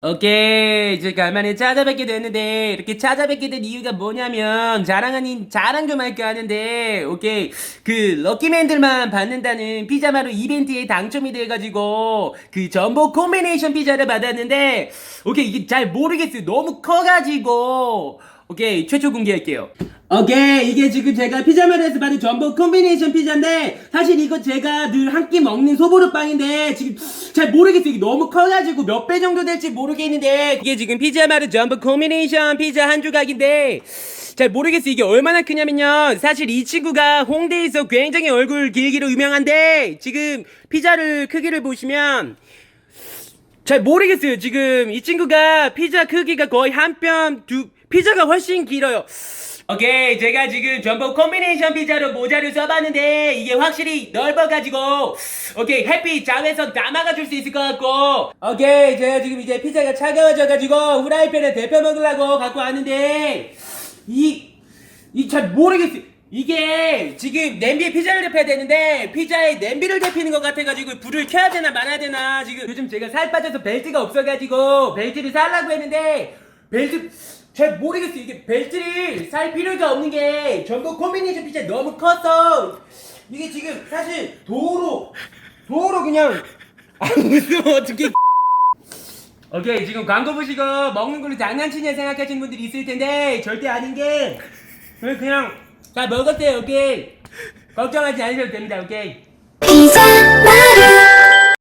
오케이 이제 간만에 찾아뵙게 됐는데 이렇게 찾아뵙게 된 이유가 뭐냐면 자랑 아닌 자랑 좀 할까 하는데 오케이. 그 럭키맨들만 받는다는 피자마루 이벤트에 당첨이 돼가지고 그 전복 콤비네이션 피자를 받았는데 오케이 이게 잘 모르겠어요. 너무 커가지고. 오케이 최초 공개할게요. 오케이 이게 지금 제가 피자마루에서 받은 전복 콤비네이션 피자인데 사실 이거 제가 늘 한 끼 먹는 소보루빵인데 지금 잘 모르겠어요 이게 너무 커가지고 몇 배 정도 될지 모르겠는데 이게 지금 피자마루 전복 콤비네이션 피자 한 조각인데 잘 모르겠어요 이게 얼마나 크냐면요 사실 이 친구가 홍대에서 굉장히 얼굴 길기로 유명한데 지금 피자를 크기를 보시면 잘 모르겠어요. 지금 이 친구가 피자 크기가 거의 한 뼘 두 피자가 훨씬 길어요. 오케이 제가 지금 전복 콤비네이션 피자로 모자를 써봤는데 이게 확실히 넓어가지고 오케이 햇빛 자외선 다 막아줄 수 있을 것 같고 오케이 제가 지금 이제 피자가 차가워져가지고 후라이팬에 데펴 먹으려고 갖고 왔는데 이 이 잘 모르겠어요. 이게 지금 냄비에 피자를 데펴야 되는데 피자에 냄비를 데피는 것 같아가지고 불을 켜야 되나 말아야 되나 지금 요즘 제가 살 빠져서 벨트가 없어가지고 벨트를 살라고 했는데 벨트 잘 모르겠어요. 이게 벨트를 살 필요가 없는 게 전국 콤비네이션 피자 너무 커서 이게 지금 사실 도로 도로 그냥 아 무슨 어떻게 오케이 지금 광고 보시고 먹는 걸로 장난치냐 생각하시는 분들이 있을 텐데 절대 아닌 게 그냥 그냥 다 먹었어요 오케이? 걱정하지 않으셔도 됩니다 오케이